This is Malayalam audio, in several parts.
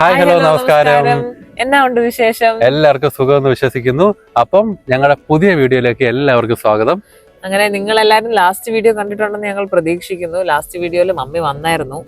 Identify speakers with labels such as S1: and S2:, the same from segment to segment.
S1: ഹായ് ഹലോ നമസ്കാരം.
S2: എന്നാ ഉണ്ട് വിശേഷം?
S1: എല്ലാവർക്കും സുഖമെന്ന് വിശ്വസിക്കുന്നു. അപ്പം ഞങ്ങളുടെ പുതിയ വീഡിയോയിലേക്ക് എല്ലാവർക്കും സ്വാഗതം.
S2: അങ്ങനെ നിങ്ങൾ എല്ലാവരും ലാസ്റ്റ് വീഡിയോ കണ്ടിട്ടുണ്ടെന്ന് ഞങ്ങൾ പ്രതീക്ഷിക്കുന്നു. ലാസ്റ്റ് വീഡിയോയിൽ മമ്മി വന്നായിരുന്നു.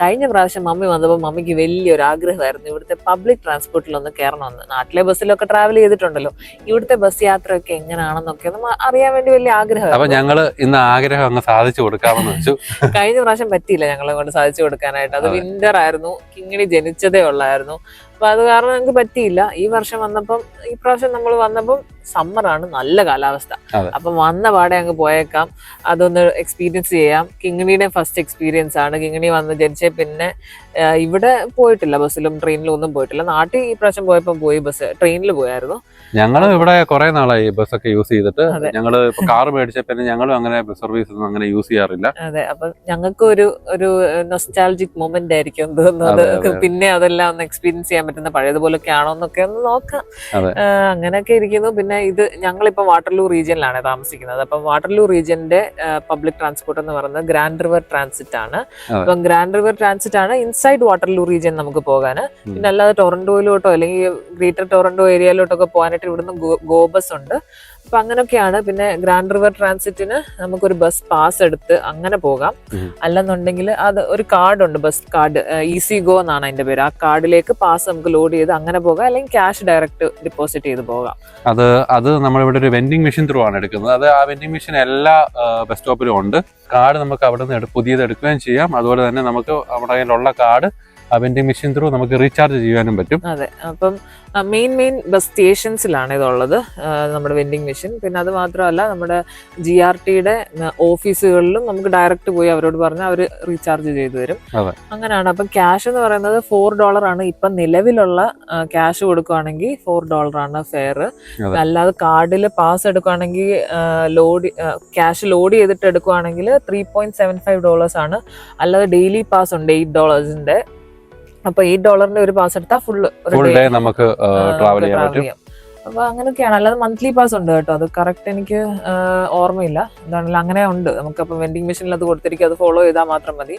S2: കഴിഞ്ഞ പ്രാവശ്യം മമ്മി വന്നപ്പോൾ മമ്മിക്ക് വലിയൊരു ആഗ്രഹമായിരുന്നു ഇവിടുത്തെ പബ്ലിക് ട്രാൻസ്പോർട്ടിൽ ഒന്ന് കയറണമെന്ന് നാട്ടിലെ ബസ്സിലൊക്കെ ട്രാവൽ ചെയ്തിട്ടുണ്ടല്ലോ. ഇവിടുത്തെ ബസ് യാത്രയൊക്കെ എങ്ങനെയാണെന്നൊക്കെ ഒന്ന് അറിയാൻ വേണ്ടി വലിയ ആഗ്രഹം
S1: ഞങ്ങൾ ഇന്ന് ആഗ്രഹം അങ്ങ് സാധിച്ചു കൊടുക്കാമെന്ന് വെച്ചു.
S2: കഴിഞ്ഞ പ്രാവശ്യം പറ്റിയില്ല ഞങ്ങളെ കൊണ്ട് സാധിച്ചു കൊടുക്കാനായിട്ട്. അത് വിന്റർ ആയിരുന്നു. കിങ്ങിണി ജനിച്ചതേ ഉള്ളായിരുന്നു. അപ്പൊ അത് കാരണം ഞങ്ങൾക്ക് പറ്റിയില്ല. ഈ വർഷം വന്നപ്പം ഈ പ്രാവശ്യം നമ്മൾ വന്നപ്പം സമ്മറാണ് നല്ല കാലാവസ്ഥ. അപ്പൊ വന്ന പാടെ അങ്ങ് പോയേക്കാം. അതൊന്ന് എക്സ്പീരിയൻസ് ചെയ്യാം. കിങ്ങിണിയുടെ ഫസ്റ്റ് എക്സ്പീരിയൻസ് ആണ്. കിങ്ങിണി വന്ന് ജനിച്ച പിന്നെ ഇവിടെ പോയിട്ടില്ല ബസ്സിലും ട്രെയിനിലും ഒന്നും പോയിട്ടില്ല. നാട്ടിൽ ഈ പ്രാവശ്യം പോയപ്പോൾ പോയി ബസ് ട്രെയിനിൽ പോയായിരുന്നു.
S1: ഞങ്ങൾ ഇവിടെ കുറെ നാളായി ബസ് ഒക്കെ യൂസ് ചെയ്തിട്ട്. ഞങ്ങൾ കാർ മേടിച്ച പിന്നെ ഞങ്ങളും അങ്ങനെ ബസ് സർവീസ് ഒന്നും അങ്ങനെ യൂസ് ചെയ്യാറില്ല.
S2: അതെ അപ്പൊ ഞങ്ങൾക്ക് ഒരു ഒരു നൊസ്റ്റാൾജിക് മൊമെന്റ് ആയിരിക്കും തോന്നുന്നത്. പിന്നെ അതെല്ലാം ഒന്ന് എക്സ്പീരിയൻസ് ചെയ്യാൻ പറ്റുന്ന പഴയതുപോലൊക്കെ ആണോ എന്നൊക്കെ ഒന്ന് നോക്കാം. അങ്ങനെയൊക്കെ ഇരിക്കുന്നു. പിന്നെ ഇത് ഞങ്ങളിപ്പോ വാട്ടർലൂ റീജിയനിലാണ് താമസിക്കുന്നത്. അപ്പം വാട്ടർലൂ റീജിയന്റെ പബ്ലിക് ട്രാൻസ്പോർട്ട് എന്ന് പറയുന്നത് ഗ്രാൻഡ് റിവർ ട്രാൻസിറ്റ് ആണ്. അപ്പം ഗ്രാൻഡ് റിവർ ട്രാൻസിറ്റ് ആണ്. ഇൻസൈഡ് വാട്ടർലൂ റീജിയൻ നമുക്ക്
S1: പോകാൻ.
S2: പിന്നെ അല്ലാതെ ടൊറന്റോയിലോട്ടോ അല്ലെങ്കിൽ ഗ്രേറ്റർ ടൊറന്റോ ഏരിയയിലോട്ടൊക്കെ പോകാനായിട്ട് ഇവിടുന്ന് ഗോബസ് ഉണ്ട് അപ്പൊ അങ്ങനെയൊക്കെയാണ് പിന്നെ ഗ്രാൻഡ് റിവർ ട്രാൻസിറ്റിന് നമുക്കൊരു ബസ് പാസ് എടുത്ത് അങ്ങനെ പോകാം. അല്ലെന്നുണ്ടെങ്കിൽ അത് ഒരു കാർഡുണ്ട് ബസ് കാർഡ് ഈസി ഗോ എന്നാണ് അതിന്റെ പേര്. ആ കാർഡിലേക്ക് പാസ് നമുക്ക് ലോഡ് ചെയ്ത് അങ്ങനെ പോകാം. അല്ലെങ്കിൽ ക്യാഷ് ഡയറക്റ്റ് ഡിപ്പോസിറ്റ് ചെയ്ത് പോകാം.
S1: അത് അത് നമ്മളിവിടെ ഒരു വെൻഡിങ് മെഷീൻ ത്രൂ ആണ് എടുക്കുന്നത്. അത് ആ വെൻഡിങ് മെഷീൻ എല്ലാ ബസ് സ്റ്റോപ്പിലും ഉണ്ട്. കാർഡ് നമുക്ക് അവിടെ നിന്ന് പുതിയത് എടുക്കുകയും ചെയ്യാം. അതുപോലെ തന്നെ നമുക്ക് നമ്മുടെ കയ്യിലുള്ള കാർഡ് ആ വെൻഡിങ് മെഷീൻ ത്രൂ നമുക്ക് റീചാർജ് ചെയ്യാനും പറ്റും.
S2: അതെ അപ്പം മെയിൻ മെയിൻ ബസ് സ്റ്റേഷൻസിലാണ് ഇതുള്ളത്. നമ്മുടെ വെൻഡിങ് മെഷീൻ പിന്നെ അത് മാത്രമല്ല നമ്മുടെ ജി ആർ ടിയുടെ ഓഫീസുകളിലും നമുക്ക് ഡയറക്റ്റ് പോയി അവരോട് പറഞ്ഞാൽ അവർ റീചാർജ് ചെയ്തു തരും. അങ്ങനെയാണ്. അപ്പം ക്യാഷ് എന്ന് പറയുന്നത് ഫോർ ഡോളർ ആണ്. ഇപ്പം നിലവിലുള്ള ക്യാഷ് കൊടുക്കുകയാണെങ്കിൽ ഫോർ ഡോളർ ആണ് ഫെയർ അല്ലാതെ കാർഡിൽ പാസ് എടുക്കുകയാണെങ്കിൽ ലോഡ് ക്യാഷ് ലോഡ് ചെയ്തിട്ട് എടുക്കുകയാണെങ്കിൽ three point seven five dollars ആണ്. അല്ലാതെ ഡെയിലി പാസ് ഉണ്ട് എയ്റ്റ് ഡോളേഴ്സിന്റെ അപ്പൊ എയ്റ്റ് ഡോളറിന്റെ ഒരു പാസ് എടുത്താൽ ഫുള്ള്
S1: ഫുൾ ഡേ നമുക്ക് ട്രാവൽ ചെയ്യാൻ പറ്റും.
S2: അപ്പൊ അങ്ങനെയൊക്കെയാണ് അല്ലാതെ മന്ത്ലി പാസ് ഉണ്ട് കേട്ടോ. അത് കറക്റ്റ് എനിക്ക് ഓർമ്മയില്ല. എന്താണെങ്കിലും അങ്ങനെ ഉണ്ട്. നമുക്ക് അപ്പൊ വെൻഡിങ് മെഷീനിൽ അത് കൊടുത്തിരിക്കും. അത് ഫോളോ ചെയ്താൽ മാത്രം മതി.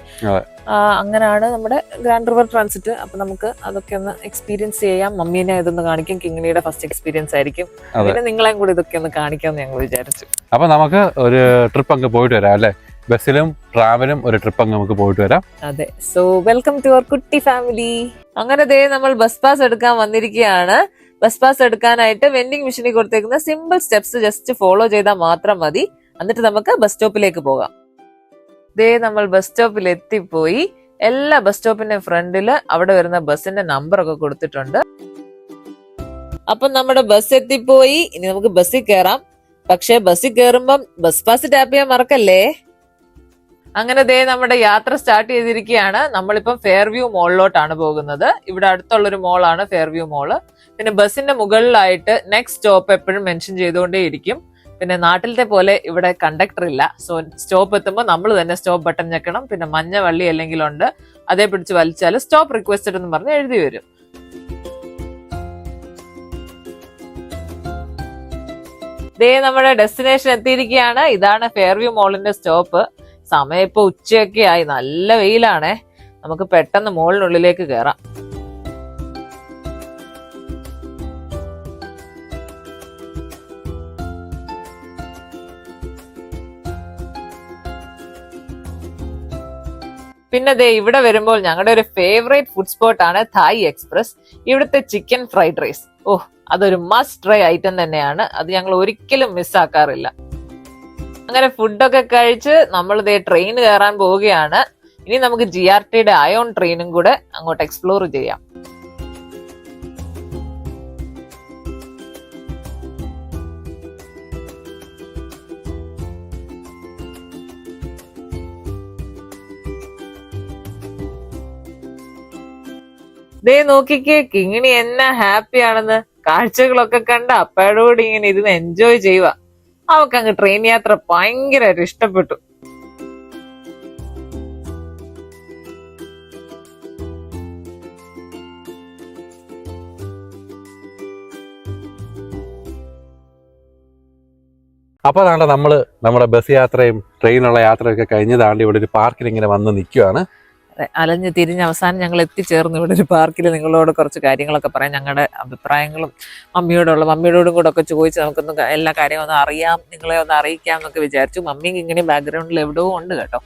S2: അങ്ങനെയാണ് നമ്മുടെ ഗ്രാൻഡ് റിവർ ട്രാൻസിറ്റ് അപ്പൊ നമുക്ക് അതൊക്കെ ഒന്ന് എക്സ്പീരിയൻസ് ചെയ്യാം. മമ്മീനെ ഇതൊന്ന് കാണിക്കും. കിങ്ങിണിയുടെ ഫസ്റ്റ് എക്സ്പീരിയൻസ് ആയിരിക്കും. പിന്നെ നിങ്ങളെയും കൂടി ഇതൊക്കെ ഒന്ന് കാണിക്കാമെന്ന് ഞങ്ങൾ വിചാരിച്ചു.
S1: അപ്പൊ നമുക്ക് ഒരു ട്രിപ്പ് അങ്ങ് പോയിട്ട് വരാം അല്ലെ? ബസ്സിലും ട്രാവലും ഒരു ട്രിപ്പ് അങ്ങ് നമുക്ക് പോയിട്ട് വരാം.
S2: അതെ. സോ വെൽക്കം ടു അവർ കുട്ടി ഫാമിലി അങ്ങനെ ദേ നമ്മൾ ബസ് പാസ് എടുക്കാൻ വന്നിരിക്കുകയാണ്. ബസ് പാസ് എടുക്കാനായിട്ട് വെൻഡിങ് മെഷീനിൽ കൊടുത്തേക്കുന്ന സിമ്പിൾ സ്റ്റെപ്സ് ജസ്റ്റ് ഫോളോ ചെയ്താൽ മാത്രം മതി. എന്നിട്ട് നമുക്ക് ബസ് സ്റ്റോപ്പിലേക്ക് പോകാം. ദേ നമ്മൾ ബസ് സ്റ്റോപ്പിൽ എത്തിപ്പോയി. എല്ലാ ബസ് സ്റ്റോപ്പിന്റെ ഫ്രണ്ടിൽ അവിടെ വരുന്ന ബസ്സിന്റെ നമ്പർ ഒക്കെ കൊടുത്തിട്ടുണ്ട്. അപ്പൊ നമ്മുടെ ബസ് എത്തിപ്പോയി. ഇനി നമുക്ക് ബസ്സിൽ കയറാം പക്ഷെ ബസ്സിൽ കയറുമ്പം ബസ് പാസ് ടാപ്പ് ചെയ്യാൻ മറക്കല്ലേ? അങ്ങനെ ദേ നമ്മുടെ യാത്ര സ്റ്റാർട്ട് ചെയ്തിരിക്കുകയാണ്. നമ്മളിപ്പം ഫെയർവ്യൂ മോളിലോട്ടാണ് പോകുന്നത്. ഇവിടെ അടുത്തുള്ളൊരു മോളാണ് ഫെയർവ്യൂ മോൾ. പിന്നെ ബസ്സിന്റെ മുകളിലായിട്ട് നെക്സ്റ്റ് സ്റ്റോപ്പ് എപ്പോഴും മെൻഷൻ ചെയ്തുകൊണ്ടേയിരിക്കും പിന്നെ നാട്ടിലത്തെ പോലെ ഇവിടെ കണ്ടക്ടർ ഇല്ല. സോ സ്റ്റോപ്പ് എത്തുമ്പോൾ നമ്മൾ തന്നെ സ്റ്റോപ്പ് ബട്ടൺ ഞെക്കണം. പിന്നെ മഞ്ഞ വള്ളി അല്ലെങ്കിൽ ഉണ്ട് അതേ പിടിച്ച് വലിച്ചാൽ സ്റ്റോപ്പ് റിക്വസ്റ്റഡ് എന്ന് പറഞ്ഞ് എഴുതി വരും. ദേ നമ്മുടെ ഡെസ്റ്റിനേഷൻ എത്തിയിരിക്കുകയാണ്. ഇതാണ് ഫെയർവ്യൂ മോളിന്റെ സ്റ്റോപ്പ്. സമയം ഇപ്പൊ ഉച്ചയൊക്കെ ആയി. നല്ല വെയിലാണേ. നമുക്ക് പെട്ടെന്ന് മോളിനുള്ളിലേക്ക് കയറാം പിന്നെ ദേ ഇവിടെ വരുമ്പോൾ ഞങ്ങളുടെ ഒരു ഫേവറേറ്റ് ഫുഡ് സ്പോട്ട് ആണ് തായ് എക്സ്പ്രസ് ഇവിടുത്തെ ചിക്കൻ ഫ്രൈഡ് റൈസ് ഓ അതൊരു മസ്റ്റ് ട്രൈ ഐറ്റം തന്നെയാണ്. അത് ഞങ്ങൾ ഒരിക്കലും മിസ്സാക്കാറില്ല അങ്ങനെ ഫുഡൊക്കെ കഴിച്ച് നമ്മൾ ദേ ട്രെയിൻ കയറാൻ പോവുകയാണ്. ഇനി നമുക്ക് ജി ആർ ടിയുടെ അയോൺ ട്രെയിനും കൂടെ അങ്ങോട്ട് എക്സ്പ്ലോർ ചെയ്യാം. ദേ നോക്കിക്കേ കിങ്ങിണി എന്നാ ഹാപ്പി ആണെന്ന്. കാഴ്ചകളൊക്കെ കണ്ട അപ്പയോടുകൂടി ഇങ്ങനെ ഇരുന്ന് എൻജോയ് ചെയ്യുക അവക്ക് അങ്ങ് ട്രെയിൻ യാത്ര ഭയങ്കരമായിട്ട് ഇഷ്ടപ്പെട്ടു.
S1: അപ്പൊ അതാണ്ട് നമ്മൾ നമ്മുടെ ബസ് യാത്രയും ട്രെയിനുള്ള യാത്രയൊക്കെ കഴിഞ്ഞ് താണ്ട് ഇവിടെ ഒരു പാർക്കിൽ ഇങ്ങനെ വന്ന് നിൽക്കുവാണ്
S2: അതെ, അലഞ്ഞ് തിരിഞ്ഞ് അവസാനം ഞങ്ങൾ എത്തിച്ചേർന്ന്. ഇവിടെ ഒരു പാർക്കിൽ നിങ്ങളോട് കുറച്ച് കാര്യങ്ങളൊക്കെ പറയാം. ഞങ്ങളുടെ അഭിപ്രായങ്ങളും മമ്മിയോടുള്ള മമ്മിയോടും കൂടെ ഒക്കെ ചോദിച്ച് നമുക്കൊന്ന് എല്ലാ കാര്യവും ഒന്ന് അറിയാം നിങ്ങളെ ഒന്ന് അറിയിക്കാം എന്നൊക്കെ വിചാരിച്ചു. മമ്മിക്ക് ഇങ്ങനെ ബാക്ക്ഗ്രൗണ്ടിൽ എവിടെയോ ഉണ്ട് കേട്ടോ.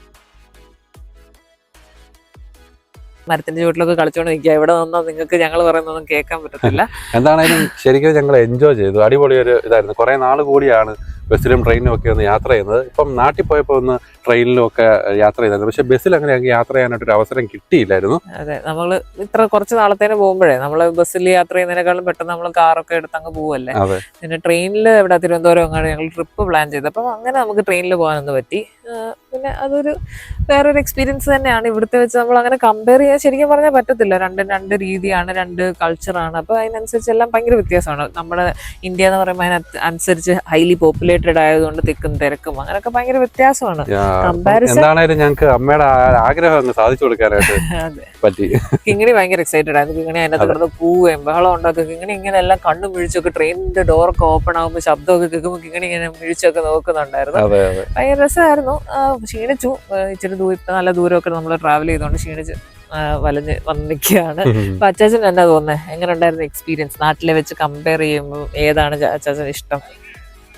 S2: മരത്തിന്റെ ചുവട്ടിലൊക്കെ കളിച്ചോണ്ട് നിൽക്കുക. ഇവിടെ നിന്നോ നിങ്ങൾക്ക് ഞങ്ങൾ പറയുന്നതൊന്നും കേൾക്കാൻ പറ്റത്തില്ല.
S1: എന്താണെങ്കിലും ശരിക്കും ഞങ്ങൾ എൻജോയ് ചെയ്തു. അടിപൊളി ഒരു ഇതായിരുന്നു. കുറെ നാൾ കൂടിയാണ് ബസ്സിലും ട്രെയിനിലും ഒക്കെ ഒന്ന് യാത്ര ചെയ്യുന്നത്. ഇപ്പം നാട്ടിൽ പോയപ്പോൾ ഒന്ന് ട്രെയിനിലും ഒക്കെ യാത്ര ചെയ്തായിരുന്നു. പക്ഷെ ബസ്സിൽ അങ്ങനെ ഞങ്ങൾക്ക് യാത്ര ചെയ്യാനായിട്ട് ഒരു അവസരം കിട്ടിയില്ലായിരുന്നു.
S2: അതെ നമ്മൾ ഇത്ര കുറച്ച് നാളത്തേന് പോകുമ്പോഴേ നമ്മൾ ബസ്സിൽ യാത്ര ചെയ്യുന്നതിനേക്കാളും പെട്ടെന്ന് നമ്മൾ കാറൊക്കെ എടുത്ത് അങ്ങ് പോവല്ലേ? പിന്നെ ട്രെയിനിൽ ഇവിടെ തിരുവനന്തപുരം അങ്ങനെ ഞങ്ങൾ ട്രിപ്പ് പ്ലാൻ ചെയ്തത് അപ്പം അങ്ങനെ നമുക്ക് ട്രെയിനിൽ പോകാനൊന്ന് പറ്റി. പിന്നെ അതൊരു വേറൊരു എക്സ്പീരിയൻസ് തന്നെയാണ്. ഇവിടുത്തെ വെച്ച് നമ്മൾ അങ്ങനെ കമ്പയർ ചെയ്യാൻ ശരിക്കും പറഞ്ഞാൽ പറ്റത്തില്ല. രണ്ടും രണ്ട് രീതിയാണ് രണ്ട് കൾച്ചറാണ് അപ്പോൾ അതിനനുസരിച്ച് എല്ലാം ഭയങ്കര വ്യത്യാസമാണ്. നമ്മുടെ ഇന്ത്യ എന്ന് പറയുമ്പോൾ അതിനനുസരിച്ച് അനുസരിച്ച് ഹൈലി പോപ്പുലേറ്റഡ് ആയതുകൊണ്ട് തിക്കും തിരക്കും അങ്ങനെയൊക്കെ ഭയങ്കര വ്യത്യാസമാണ്.
S1: എന്താണേലും ഞങ്ങൾക്ക് അമ്മയുടെ ആഗ്രഹം സാധിച്ചു കൊടുക്കാനായിട്ട് പറ്റി.
S2: കിങ്ങിണി ഭയങ്കര എക്സൈറ്റഡ് ആയിരുന്നു കിങ്ങിണി അതിനകത്ത് കിടന്ന് പൂവേം ബഹളം ഉണ്ടാക്കും കിങ്ങിണി ഇങ്ങനെ എല്ലാം കണ്ണു മിഴിച്ചൊക്കെ ട്രെയിനിന്റെ ഡോറൊക്കെ ഓപ്പൺ ആകുമ്പോൾ ശബ്ദമൊക്കെ കേൾക്കുമ്പോൾ കിങ്ങിണി ഇങ്ങനെ മിഴിച്ചൊക്കെ നോക്കുന്നുണ്ടായിരുന്നു. ഭയങ്കര രസമായിരുന്നു. ക്ഷീണിച്ചു. ഇച്ചിരി ഇപ്പൊ നല്ല ദൂരമൊക്കെ നമ്മൾ ട്രാവൽ ചെയ്തുകൊണ്ട് ക്ഷീണിച്ച് വലഞ്ഞ് വന്ന് നിൽക്കുകയാണ് അപ്പൊ അച്ചാച്ചൻ എന്നാ തോന്നുന്നത് എങ്ങനെ ഉണ്ടായിരുന്നു എക്സ്പീരിയൻസ് നാട്ടിലെ വെച്ച് കമ്പയർ ചെയ്യുമ്പോൾ ഏതാണ് അച്ചാച്ചൻ ഇഷ്ടം?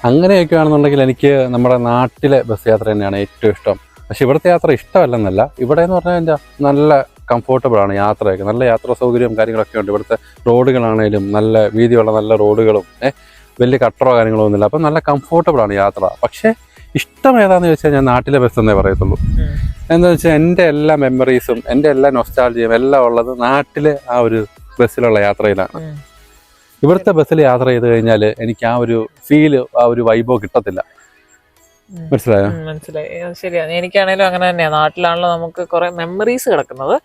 S1: അങ്ങനെയൊക്കെ ആണെന്നുണ്ടെങ്കിൽ എനിക്ക് നമ്മുടെ നാട്ടിലെ ബസ് യാത്ര തന്നെയാണ് ഏറ്റവും ഇഷ്ടം. പക്ഷെ ഇവിടുത്തെ യാത്ര ഇഷ്ടമല്ലെന്നല്ല. ഇവിടെ എന്ന് പറഞ്ഞാൽ എന്താ? നല്ല കംഫോർട്ടബിൾ ആണ് യാത്രയൊക്കെ. നല്ല യാത്രാ സൗകര്യവും കാര്യങ്ങളൊക്കെ ഉണ്ട്. ഇവിടുത്തെ റോഡുകളാണേലും നല്ല വീതിയുള്ള നല്ല റോഡുകളും ഏഹ് വലിയ കട്ടറോ കാര്യങ്ങളോ ഒന്നുമില്ല. അപ്പം നല്ല കംഫോർട്ടബിൾ ആണ് യാത്ര. പക്ഷേ ഇഷ്ടം ഏതാന്ന് ചോദിച്ചാൽ ഞാൻ നാട്ടിലെ ബസ് എന്നേ പറയത്തുള്ളൂ. എന്താ വെച്ചാൽ എന്റെ എല്ലാ മെമ്മറീസും എന്റെ എല്ലാ നൊസ്റ്റാൾജിയും എല്ലാം ഉള്ളത് നാട്ടിലെ ആ ഒരു ബസ്സിലുള്ള യാത്രയിലാണ്. ഇവിടുത്തെ ബസ്സിൽ യാത്ര ചെയ്ത് കഴിഞ്ഞാൽ എനിക്ക് ആ ഒരു ഫീൽ ആ ഒരു വൈബോ കിട്ടത്തില്ല. മനസ്സിലായോ?
S2: മനസ്സിലായി. ശരിയാണ് എനിക്കാണേലും അങ്ങനെ തന്നെയാണ് നാട്ടിലാണല്ലോ നമുക്ക് കുറെ മെമ്മറീസ് കിടക്കുന്നത്.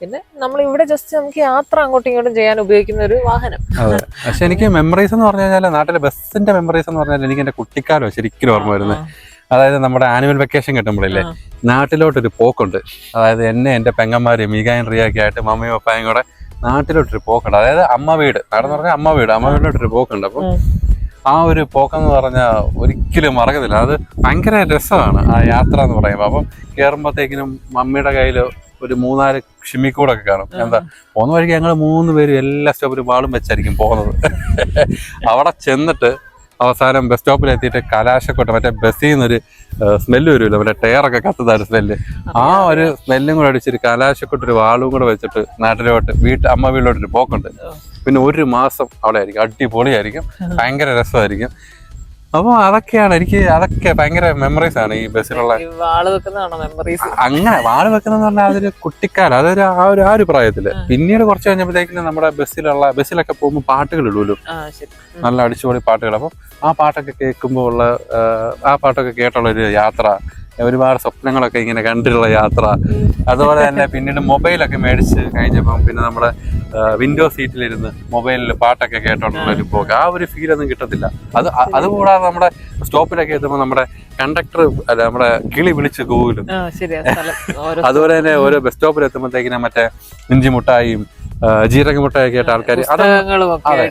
S2: പിന്നെ നമ്മൾ ഇവിടെ ജസ്റ്റ് നമുക്ക് യാത്ര അങ്ങോട്ടും ഇങ്ങോട്ടും ചെയ്യാൻ ഉപയോഗിക്കുന്ന ഒരു വാഹനം.
S1: അതെ. പക്ഷെ എനിക്ക് മെമ്മറീസ് എന്ന് പറഞ്ഞു കഴിഞ്ഞാൽ നാട്ടിലെ ബസ്സിന്റെ മെമ്മറീസ് എന്ന് പറഞ്ഞാൽ എനിക്ക് എന്റെ കുട്ടിക്കാലം ശരിക്കും ഓർമ്മ വരുന്നത് അതായത് നമ്മുടെ ആനുവൽ വെക്കേഷൻ കിട്ടുമ്പോഴില്ലേ. നാട്ടിലോട്ടൊരു പോക്കുണ്ട്. അതായത് എന്നെ എന്റെ പെങ്ങന്മാര് മീകായും റിയൊക്കെ ആയിട്ട് മമ്മിയും പപ്പായും കൂടെ നാട്ടിലോട്ടൊരു പോക്കുണ്ട്. അതായത് അമ്മ വീട്. നാടെന്ന് പറഞ്ഞാൽ അമ്മ വീട്. അമ്മ വീട്ടിലോട്ടൊരു പോക്കുണ്ട്. അപ്പം. ആ ഒരു പോക്കെന്ന് പറഞ്ഞാൽ ഒരിക്കലും മറക്കത്തില്ല. അത് ഭയങ്കര രസമാണ് ആ യാത്ര എന്ന് പറയുമ്പോൾ അപ്പം കയറുമ്പോഴത്തേക്കിനും മമ്മിയുടെ കയ്യിൽ ഒരു മൂന്നാൽ ഷിമ്മിക്കൂടൊക്കെ കാണും. എന്താ പോകുന്ന വഴിക്ക് ഞങ്ങൾ മൂന്ന് പേരും എല്ലാ സ്റ്റോപ്പിലും വാളും വെച്ചായിരിക്കും പോകുന്നത്. അവിടെ ചെന്നിട്ട് അവസാനം ബസ് സ്റ്റോപ്പിൽ എത്തിയിട്ട് കലാശക്കൊട്ട് മറ്റേ ബസ്സിൽ നിന്നൊരു സ്മെല്ല് വരുമല്ലോ മറ്റേ ടയറൊക്കെ കത്തുന്ന ഒരു സ്മെല്ല് ആ ഒരു സ്മെല്ലും കൂടെ അടിച്ചിട്ട് കലാശക്കോട്ട ഒരു വാളും കൂടെ വെച്ചിട്ട് നാട്ടിലോട്ട് വീട്ട് അമ്മ വീട്ടിലോട്ടൊരു പോക്കുണ്ട്. പിന്നെ ഒരു മാസം അവിടെ ആയിരിക്കും അടിപൊളിയായിരിക്കും ഭയങ്കര രസമായിരിക്കും. അപ്പോൾ അതൊക്കെയാണ് എനിക്ക് അതൊക്കെ ഭയങ്കര മെമ്മറീസ് ആണ് ഈ ബസ്സിലുള്ള
S2: ഈ വാൾ വെക്കുന്നതാണോ മെമ്മറീസ്
S1: അങ്ങനെ വാൾ വെക്കുന്നതെന്ന് പറഞ്ഞാൽ അതൊരു കുട്ടിക്കാലം. അതൊരു ആ ഒരു ആ ഒരു പ്രായത്തിൽ. പിന്നീട് കുറച്ച് കഴിഞ്ഞപ്പോഴത്തേക്കും നമ്മുടെ ബസ്സിലുള്ള ബസ്സിലൊക്കെ പോകുമ്പോൾ പാട്ടുകൾ ഇടുമല്ലോ. നല്ല അടിച്ചുപൊളി പാട്ടുകൾ. അപ്പം ആ പാട്ടൊക്കെ കേൾക്കുമ്പോൾ ഉള്ള ആ പാട്ടൊക്കെ കേട്ടുള്ള ഒരു യാത്ര ഒരുപാട് സ്വപ്നങ്ങളൊക്കെ ഇങ്ങനെ കണ്ടിട്ടുള്ള യാത്ര. അതുപോലെ തന്നെ പിന്നീട് മൊബൈലൊക്കെ മേടിച്ച് കഴിഞ്ഞപ്പം പിന്നെ നമ്മുടെ വിൻഡോ സീറ്റിലിരുന്ന് മൊബൈലിൽ പാട്ടൊക്കെ കേട്ടോണ്ടുള്ള ഒരു പോക്ക്. ആ ഒരു ഫീൽ ഒന്നും കിട്ടത്തില്ല. അത് അതുകൂടാതെ നമ്മുടെ സ്റ്റോപ്പിലൊക്കെ എത്തുമ്പോൾ നമ്മുടെ കണ്ടക്ടർ അല്ല നമ്മുടെ കിളി വിളിച്ച്
S2: ഓരോ
S1: അതുപോലെ തന്നെ ഓരോ ബസ് സ്റ്റോപ്പിൽ എത്തുമ്പോഴത്തേക്കിനും മറ്റേ ഇഞ്ചി മുട്ടായും ആ, ജീരക മുട്ടായൊക്കെ ആയിട്ട് ആൾക്കാർ അതെ.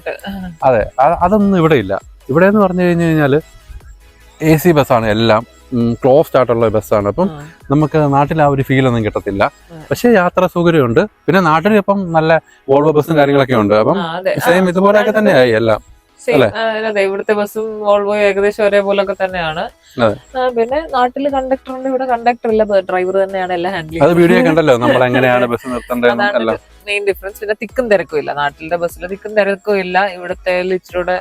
S1: അതെ അതൊന്നും ഇവിടെ ഇല്ല. ഇവിടെ എന്ന് പറഞ്ഞു കഴിഞ്ഞു കഴിഞ്ഞാൽ എ സി ബസ്സാണ് എല്ലാം ക്ലോസ്ഡ് ആയിട്ടുള്ള ബസ്സാണ് അപ്പം നമുക്ക് നാട്ടിൽ ആ ഒരു ഫീൽ ഒന്നും കിട്ടത്തില്ല. പക്ഷെ യാത്ര സൗകര്യമുണ്ട്. പിന്നെ നാട്ടിൽ ഇപ്പം നല്ല വോൾവോ ബസ്സും കാര്യങ്ങളൊക്കെ ഉണ്ട്. അപ്പം സെയിം ഇതുപോലെയൊക്കെ തന്നെയായി എല്ലാം.
S2: അതെ. ഇവിടുത്തെ ബസ്സും വോൾവോ ഏകദേശം ഒരേപോലൊക്കെ തന്നെയാണ്. പിന്നെ നാട്ടിൽ കണ്ടക്ടർ ഉണ്ട്. ഇവിടെ കണ്ടക്ടർ ഇല്ല. ഡ്രൈവർ തന്നെയാണ് എല്ലാം ഹാൻഡിൽ
S1: അത് വീഡിയോ കണ്ടല്ലോ. നമ്മൾ എങ്ങനെയാണ് ബസ്
S2: മെയിൻ ഡിഫറൻസ് പിന്നെ തിക്കും തിരക്കും ഇല്ല. നാട്ടിലെ ബസ്സിൽ തിക്കും തിരക്കും ഇല്ല. ഇവിടുത്തെ ഇച്ചിരൂടെ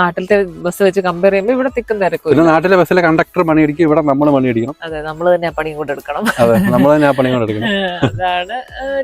S2: നാട്ടിലത്തെ ബസ് വെച്ച് കമ്പയർ ചെയ്യുമ്പോൾ ഇവിടെ തിക്കും തിരക്കും
S1: പിന്നെ നാട്ടിലെ ബസ്സിലെ കണ്ടക്ടർ പണിയടിക്കും ഇവിടെ നമ്മൾ പണിയടിക്കണം
S2: അതെ നമ്മൾ തന്നെ ആ പണിയും കൂടെ എടുക്കണം.
S1: അതെ നമ്മൾ തന്നെ ആ പണിയും കൊണ്ട് എടുക്കണം.
S2: അതാണ്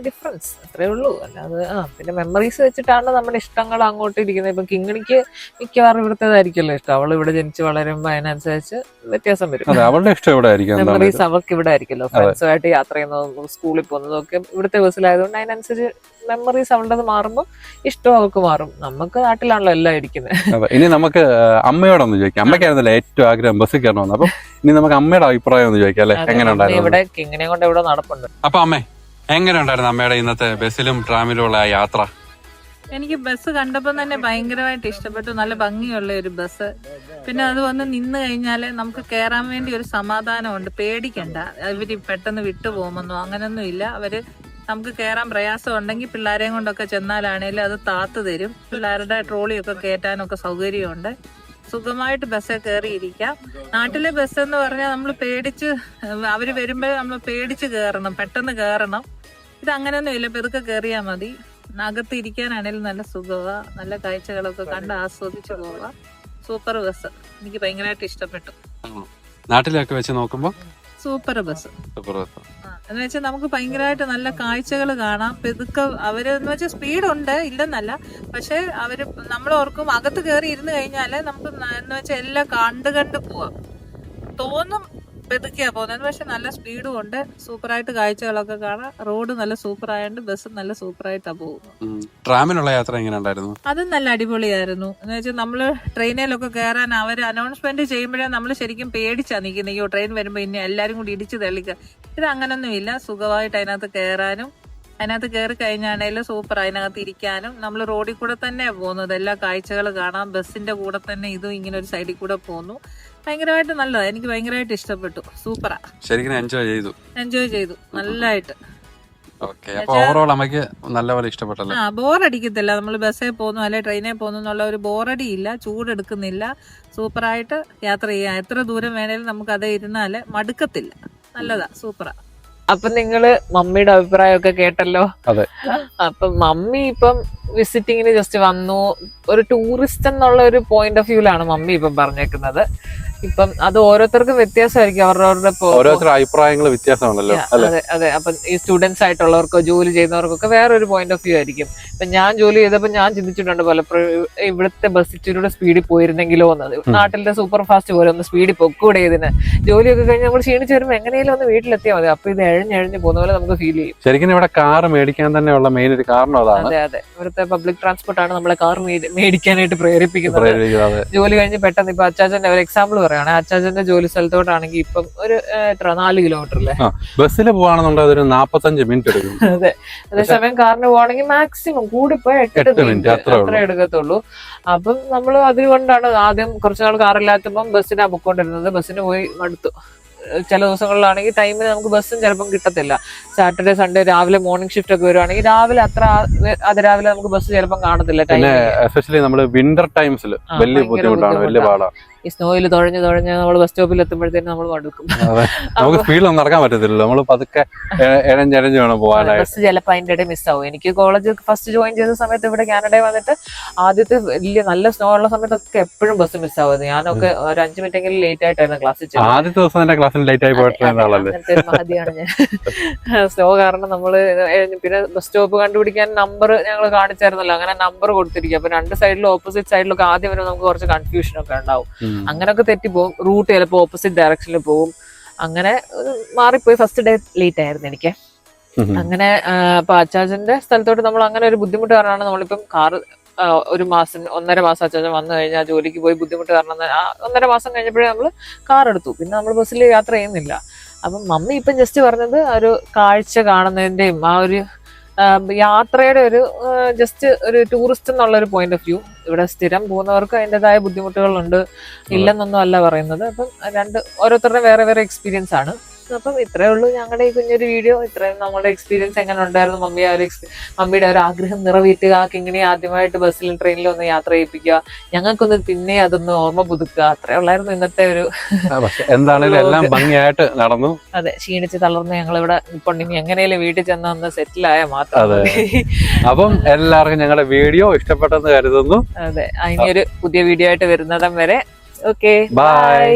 S2: ഡിഫറൻസ് അത്രേ ഉള്ളൂ. അല്ലാതെ ആ പിന്നെ മെമ്മറീസ് വെച്ചിട്ടാണ് നമ്മുടെ ഇഷ്ടങ്ങൾ അങ്ങോട്ട് ഇരിക്കുന്നത്. ഇപ്പം കിങ്ങിണിക്ക് മിക്കവാറും ഇവിടുത്തേതായിരിക്കുമല്ലോ ഇഷ്ടം. അവൾ ഇവിടെ ജനിച്ച് വളരുമ്പോൾ അതിനനുസരിച്ച് വ്യത്യാസം വരും.
S1: അതെ അവളുടെ ഇഷ്ടം ഇവിടെ ആയിരിക്കും
S2: മെമ്മറീസ് അവൾക്ക് ഇവിടെ ആയിരിക്കുമല്ലോ. ഫ്രണ്ട്സുമായിട്ട് യാത്ര ചെയ്യുന്നതും സ്കൂളിൽ പോകുന്നതും ഒക്കെ ഇവിടുത്തെ ബസ്സിലായതുകൊണ്ട് അതിനനുസരിച്ച് മെമ്മറീസ് അവളുടെ മാറുമ്പോൾ ഇഷ്ടം അവൾക്ക് മാറും. നമുക്ക് നാട്ടിലാണല്ലോ എല്ലാം ഇരിക്കുന്നത്.
S1: ഇനി നമുക്ക് അമ്മയോടൊന്ന് ചോദിക്കാം. അമ്മയ്ക്കായിരുന്നല്ലേ ഏറ്റവും ആഗ്രഹം ബസ്സിൽ കയറണമെന്ന്? അപ്പം ഇനി നമുക്ക് അമ്മയുടെ അഭിപ്രായം ഒന്ന് ചോദിക്കാം അല്ലെ? എങ്ങനെ ഉണ്ടായിരുന്നു?
S2: ഇവിടെ കിങ്ങിനെ കൊണ്ട് ഇവിടെ നടപ്പുണ്ട്.
S1: അപ്പൊ അമ്മേ എങ്ങനെ ഉണ്ടായിരുന്നു അമ്മയുടെ ഇന്നത്തെ ബസ്സിലും ട്രാമിലും ഉള്ള ആ യാത്ര?
S3: എനിക്ക് ബസ് കണ്ടപ്പോൾ തന്നെ ഭയങ്കരമായിട്ട് ഇഷ്ടപ്പെട്ടു. നല്ല ഭംഗിയുള്ള ഒരു ബസ്. പിന്നെ അത് വന്ന് നിന്ന് കഴിഞ്ഞാൽ നമുക്ക് കയറാൻ വേണ്ടി ഒരു സമാധാനമുണ്ട്. പേടിക്കണ്ട. ഇവർ പെട്ടെന്ന് വിട്ടുപോകുമെന്നോ അങ്ങനൊന്നും ഇല്ല. അവർ നമുക്ക് കയറാൻ പ്രയാസം ഉണ്ടെങ്കിൽ പിള്ളേരെയും കൊണ്ടൊക്കെ ചെന്നാലാണേലും അത് താത്ത് തരും. പിള്ളേരുടെ ട്രോളിയൊക്കെ കയറ്റാനൊക്കെ സൗകര്യമുണ്ട്. സുഖമായിട്ട് ബസ്സിൽ കയറിയിരിക്കാം നാട്ടിലെ ബസ് എന്ന് പറഞ്ഞാൽ നമ്മൾ പേടിച്ച് അവർ വരുമ്പോൾ നമ്മൾ പേടിച്ച് കയറണം പെട്ടെന്ന് കയറണം ഇത് അങ്ങനെയൊന്നും ഇല്ല പെതുക്കെ കയറിയാൽ മതി. അകത്ത് ഇരിക്കാനാണേലും നല്ല സുഖമാണ് നല്ല കാഴ്ചകളൊക്കെ കണ്ട് ആസ്വദിച്ച് പോവാം. Super bus. എനിക്ക് ഭയങ്കരമായിട്ട് ഇഷ്ടപ്പെട്ടു.
S1: നാട്ടിലൊക്കെ വെച്ച് നോക്കുമ്പോൾ
S3: സൂപ്പർ ബസ്.
S1: Super bus.
S3: എന്ന് വെച്ചാൽ നമുക്ക് ഭയങ്കരമായിട്ട് നല്ല കാഴ്ചകൾ കാണാം. പെതുക്കെ അവർ എന്ന് വെച്ചാൽ സ്പീഡുണ്ട് ഇല്ലെന്നല്ല. പക്ഷെ അവർ നമ്മൾ ഓർക്കും അകത്ത് കയറി ഇരുന്ന് കഴിഞ്ഞാൽ നമുക്ക് എന്ന് വെച്ചാൽ എല്ലാം കണ്ട് കണ്ട് പോവാം. തോന്നും പെതുക്കിയാ പോകുന്നത് പക്ഷെ നല്ല സ്പീഡും ഉണ്ട്. സൂപ്പറായിട്ട് കാഴ്ചകളൊക്കെ കാണാം. റോഡ് നല്ല സൂപ്പർ ആയതുകൊണ്ട് ബസ് നല്ല സൂപ്പറായിട്ടാ പോകുന്നത്
S1: ട്രാമിനുള്ള യാത്ര എങ്ങനെ ഉണ്ടായിരുന്നു?
S3: അതും നല്ല അടിപൊളിയായിരുന്നു. എന്ന് വെച്ചാൽ നമ്മൾ ട്രെയിനിലൊക്കെ കയറാൻ അവർ അനൗൺസ്മെന്റ് ചെയ്യുമ്പോഴേ നമ്മൾ ശരിക്കും പേടിച്ചാ നിൽക്കുന്നത് ട്രെയിൻ വരുമ്പോൾ ഇനി എല്ലാവരും കൂടി ഇടിച്ച് തെളിക്കുക ഇത് അങ്ങനൊന്നും ഇല്ല സുഖമായിട്ട് അതിനകത്ത് കയറാനും അതിനകത്ത് കയറി കഴിഞ്ഞാണേലും സൂപ്പർ അതിനകത്ത് ഇരിക്കാനും. നമ്മൾ റോഡിൽ കൂടെ തന്നെയാണ് പോകുന്നത്. എല്ലാ കാഴ്ചകൾ കാണാം. ബസ്സിന്റെ കൂടെ തന്നെ ഇതും ഇങ്ങനെ ഒരു സൈഡിൽ കൂടെ പോന്നു. ഭയങ്കരമായിട്ട് നല്ലതാണ് എനിക്ക് ഭയങ്കരമായിട്ട് ഇഷ്ടപ്പെട്ടു. സൂപ്പറാ
S1: ശരിക്കും എൻജോയ് ചെയ്തു.
S3: എൻജോയ് ചെയ്തു. നല്ലതായിട്ട്
S1: ഓവറോൾ നമുക്ക് നല്ലപോലെ ഇഷ്ടപ്പെട്ടല്ലോ?
S3: ആ ബോറടിക്കത്തില്ല നമ്മൾ ബസ്സിൽ പോകുന്നു അല്ലെ ട്രെയിനിൽ പോകുന്നു എന്നുള്ള ഒരു ബോറടി ഇല്ല. ചൂടെടുക്കുന്നില്ല. സൂപ്പറായിട്ട് യാത്ര ചെയ്യാം. എത്ര ദൂരം വേണേലും നമുക്ക് അതേ ഇരുന്നാൽ മടുക്കത്തില്ല. നല്ലതാ സൂപ്പറാ.
S2: അപ്പൊ നിങ്ങൾ മമ്മിയുടെ അഭിപ്രായമൊക്കെ കേട്ടല്ലോ?
S1: അതെ.
S2: അപ്പൊ മമ്മി ഇപ്പം വിസിറ്റിങ്ങിന് ജസ്റ്റ് വന്നു. ഒരു ടൂറിസ്റ്റ് എന്നുള്ള ഒരു പോയിന്റ് ഓഫ് വ്യൂലാണ് മമ്മി ഇപ്പം പറഞ്ഞേക്കുന്നത്. ഇപ്പം അത് ഓരോരുത്തർക്കും വ്യത്യാസമായിരിക്കും അവരവരുടെ
S1: ഓരോരുത്തരുടെ അഭിപ്രായങ്ങൾ വ്യത്യാസമാണല്ലോ
S2: അതെ അതെ. അപ്പൊ ഈ സ്റ്റുഡൻസ് ആയിട്ടുള്ളവർക്കോ ജോലി ചെയ്യുന്നവർക്കൊക്കെ വേറെ ഒരു പോയിന്റ് ഓഫ് വ്യൂ ആയിരിക്കും. ഇപ്പൊ ഞാൻ ജോലി ചെയ്തപ്പോ ഞാൻ ചിന്തിച്ചിട്ടുണ്ട് പലപ്പോഴും ഇവിടുത്തെ ബസ് ഇച്ചിരിയുടെ സ്പീഡിൽ പോയിരുന്നെങ്കിലോ എന്നത്. നാട്ടിലെ സൂപ്പർ ഫാസ്റ്റ് പോലെ ഒന്ന് സ്പീഡിൽ പൊക്കൂടെ ഇതിന്. ജോലിയൊക്കെ കഴിഞ്ഞ് നമ്മൾ ക്ഷീണിച്ച് വരുമ്പോൾ എങ്ങനെയും ഒന്ന് വീട്ടിലെത്തിയാൽ മതി. അപ്പൊ ഇത് എഴഞ്ഞെഴഞ്ഞ് പോകുന്ന പോലെ നമുക്ക് ഫീൽ ചെയ്യും.
S1: ശരിക്കും ഇവിടെ കാർ മേടിക്കാൻ തന്നെയുള്ള മെയിൻ ഒരു കാരണം അതാണ്.
S2: അതെ അതെ. ഇവിടുത്തെ പബ്ലിക് ട്രാൻസ്പോർട്ട് ആണ് നമ്മളെ കാർ മേടിക്കാനായിട്ട് പ്രേരിപ്പിക്കുന്നത്.
S1: പ്രേരിപ്പിക്കുന്നത്
S2: ജോലി കഴിഞ്ഞ് പെട്ടെന്ന് ഇപ്പൊ അച്ചാച്ചന്റെ ഒരു എക്സാമ്പിൾ പറയുകയാണ് അച്ചാച്ചന്റെ ജോലി സ്ഥലത്തോട്ടാണെങ്കിൽ ഇപ്പം ഒരു എത്ര? നാല് കിലോമീറ്റർ അല്ലേ?
S1: ബസ്സിൽ പോവാണെന്നുണ്ടെങ്കിൽ ഒരു നാപ്പത്തഞ്ച് മിനിറ്റ് എടുക്കും.
S2: അതെ. അതേസമയം കാറിന് പോകണമെങ്കിൽ മാക്സിമം കൂടിപ്പോയി എട്ട് മിനിറ്റ്
S1: അത്രേ
S2: എടുക്കത്തുള്ളൂ. അപ്പം നമ്മൾ അതുകൊണ്ടാണ് ആദ്യം കുറച്ച് നാൾ കാറില്ലാത്തപ്പം ബസ്സിനാണ് പൊക്കോണ്ടിരുന്നത്. ബസ്സിന് പോയി മടുത്തു. ചില ദിവസങ്ങളിലാണെങ്കിൽ ടൈമിന് നമുക്ക് ബസ്സും ചിലപ്പം കിട്ടത്തില്ല. സാറ്റർഡേ സൺഡേ രാവിലെ മോർണിംഗ് ഷിഫ്റ്റ് ഒക്കെ വരുവാണെങ്കിൽ രാവിലെ അത്ര അതിരാവിലെ നമുക്ക് ബസ് ചിലപ്പം കാണത്തില്ല.
S1: എസ്പെഷ്യലി നമ്മൾ വിന്റർ ടൈംസിൽ വലിയ ബുദ്ധിമുട്ടാണ് വലിയ. പാടാണ്
S2: ഈ സ്നോയിൽ തുഴഞ്ഞ് തുഴഞ്ഞ് നമ്മൾ ബസ് സ്റ്റോപ്പിൽ എത്തുമ്പോഴത്തേക്കും നമ്മൾ മടുക്കും.
S1: നമുക്ക് സ്പീഡിലൊന്നും നടക്കാൻ പറ്റത്തില്ലല്ലോ. നമ്മൾ പതുക്കെ വേണം പോകാനായിട്ട്.
S2: ബസ് ചിലപ്പോൾ അതിന്റെ ഇടയിൽ മിസ്സാവും എനിക്ക് കോളേജ് ഫസ്റ്റ് ജോയിൻ ചെയ്ത സമയത്ത് ഇവിടെ കാനഡയിൽ വന്നിട്ട് ആദ്യത്തെ വലിയ നല്ല സ്നോ ഉള്ള സമയത്തൊക്കെ എപ്പോഴും ബസ് മിസ്സാവുന്നത് ഞാനൊക്കെ ഒരു അഞ്ച് മിനിറ്റ് എങ്കിലും ലേറ്റ് ആയിട്ടായിരുന്നു ക്ലാസ്സിൽ.
S1: ആദ്യത്തെ ദിവസം തന്നെ ക്ലാസ്സിൽ ലേറ്റ് ആയി
S2: ഞാൻ. സ്നോ കാരണം നമ്മൾ പിന്നെ ബസ് സ്റ്റോപ്പ് കണ്ടുപിടിക്കാൻ നമ്പർ ഞങ്ങൾ കാണിച്ചായിരുന്നല്ലോ. അങ്ങനെ നമ്പർ കൊടുത്തിരിക്കും. അപ്പൊ രണ്ട് സൈഡിലും ഓപ്പോസിറ്റ് സൈഡിലൊക്കെ ആദ്യം വരെ നമുക്ക് കുറച്ച് കൺഫ്യൂഷൻ ഒക്കെ ഉണ്ടാവും. അങ്ങനെയൊക്കെ പോകും. റൂട്ട് ചിലപ്പോൾ ഓപ്പോസിറ്റ് ഡയറക്ഷനിൽ പോകും. അങ്ങനെ മാറിപ്പോയി ഫസ്റ്റ് ഡേ ലേറ്റ് ആയിരുന്നു എനിക്ക്. അങ്ങനെ അപ്പൊ അച്ചാച്ചന്റെ സ്ഥലത്തോട്ട് നമ്മൾ അങ്ങനെ ഒരു ബുദ്ധിമുട്ട് കാരണമാണ് നമ്മളിപ്പം കാറ് ഒരു മാസം ഒന്നര മാസം അച്ചാച്ചൻ വന്നു കഴിഞ്ഞാൽ ജോലിക്ക് പോയി ബുദ്ധിമുട്ട് കാരണം ആ ഒന്നര മാസം കഴിഞ്ഞപ്പോഴേ നമ്മൾ കാർ എടുത്തു. പിന്നെ നമ്മൾ ബസ്സിൽ യാത്ര ചെയ്യുന്നില്ല. അപ്പം മമ്മി ഇപ്പം ജസ്റ്റ് പറഞ്ഞത് ആ ഒരു കാഴ്ച കാണുന്നതിന്റെയും ആ ഒരു യാത്രയുടെ ഒരു ജസ്റ്റ് ഒരു ടൂറിസ്റ്റ് എന്നുള്ള ഒരു പോയിന്റ് ഓഫ് വ്യൂ ഇവിടെ സ്ഥിരം പോകുന്നവർക്ക് അതിന്റെതായ ബുദ്ധിമുട്ടുകളുണ്ട്. ഇല്ലെന്നൊന്നും അല്ല പറയുന്നത്. അപ്പം രണ്ട് ഓരോരുത്തരുടെ വേറെ വേറെ എക്സ്പീരിയൻസ് ആണ്. അപ്പം ഇത്രയേ ഉള്ളൂ ഞങ്ങളുടെ ഈ കുഞ്ഞൊരു വീഡിയോ ഇത്രയും നമ്മുടെ എക്സ്പീരിയൻസ് എങ്ങനെ ഉണ്ടായിരുന്നു? മമ്മി ആ ഒരു മമ്മിയുടെ ഒരു ആഗ്രഹം നിറവേറ്റുക ഇങ്ങനെ ആദ്യമായിട്ട് ബസ്സിലും ട്രെയിനിലും ഒന്ന് യാത്ര ചെയ്യിപ്പിക്കുക. ഞങ്ങൾക്കൊന്ന് പിന്നെ അതൊന്ന് ഓർമ്മ പുതുക്കുക. അത്രേ ഉള്ളായിരുന്നു ഇന്നത്തെ ഒരു
S1: എന്താണെങ്കിലും എല്ലാം ഭംഗിയായിട്ട് നടന്നു.
S2: അതെ ക്ഷീണിച്ച് തളർന്ന് ഞങ്ങൾ ഇവിടെ ഇനി എങ്ങനെയും വീട്ടിൽ ചെന്ന് ഒന്ന് സെറ്റിൽ ആയ മാത്രം
S1: അപ്പം എല്ലാവർക്കും ഞങ്ങളുടെ വീഡിയോ ഇഷ്ടപ്പെട്ടെന്ന് കരുതുന്നു.
S2: അതെ ഇനി ഒരു പുതിയ വീഡിയോ ആയിട്ട് വരുന്നതം വരെ. Okay bye